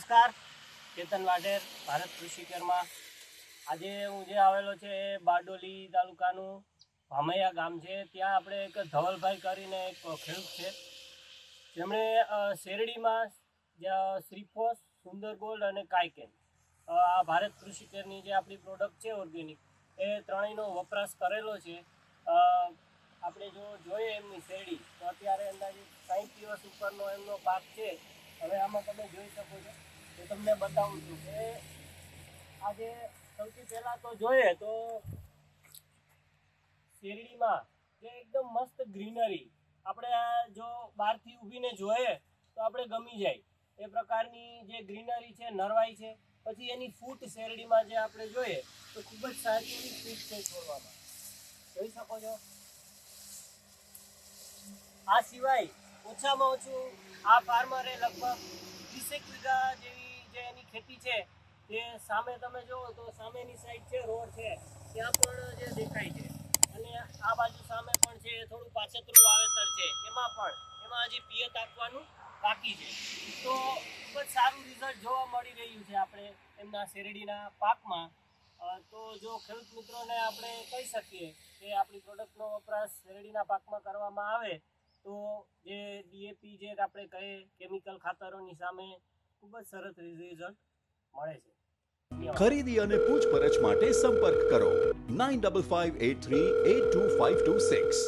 નમસ્કાર. કેતન વાઢેર, ભારત કૃષિ કેરમાં. આજે હું જે આવેલો છે એ બારડોલી તાલુકાનું ભામૈયા ગામ છે. ત્યાં આપણે એક ધવલભાઈ કરીને એક ખેડૂત છે. જેમણે શેરડીમાં શ્રીફોસ, સુંદર ગોલ્ડ અને કાયકેન આ ભારત કૃષિ કેરની જે આપણી પ્રોડક્ટ છે ઓર્ગેનિક એ ત્રણેયનો વપરાશ કરેલો છે. આપણે જો જોઈએ એમની શેરડી, તો અત્યારે અંદાજે સાઠ દિવસ ઉપરનો એમનો પાક છે. હવે આમાં તમે જોઈ શકો છો તો તમને બતાવું છું કે આજે સૌથી પહેલા તો જોઈએ તો શેરડીમાં જે એકદમ મસ્ત ગ્રીનરી આપણે જો બહારથી ઊભીને જોઈએ તો આપણે ગમી જાય. એ પ્રકારની જે ગ્રીનરી છે, નરવાઈ છે, પછી એની ફૂટ શેરડીમાં જે આપણે જોઈએ તો ખૂબ જ સારી એવી ફૂટ છે છોડવામાં. જોઈ શકો છો? આ સિવાય ઓછામાં ઓછું આ ફાર્મરે લગભગ વીસેક વીઘા જેવી જે એની ખેતી છે તે સામે તમે જુઓ તો સામેની સાઈડ છે રોડ છે, ત્યાં પણ જે દેખાય છે. અને આ બાજુ સામે પણ છે થોડું પાછતરું વાવેતર છે, એમાં પણ, એમાં હજી પિયત આપવાનું બાકી છે. તો ખૂબ જ સારું રિઝલ્ટ જોવા મળી રહ્યું છે આપણે એમના શેરડીના પાકમાં. તો જો ખેડૂત મિત્રોને આપણે કહી શકીએ કે આપણી પ્રોડક્ટનો વપરાશ શેરડીના પાકમાં કરવામાં આવે તો જે ડીએપી જે આપણે કહીએ કેમિકલ ખાતરોની સામે ખૂબ જ સરસ રિઝલ્ટ મળે છે. ખરીદી અને પૂછપરછ માટે સંપર્ક કરો. Nine double five eight three eight two five two six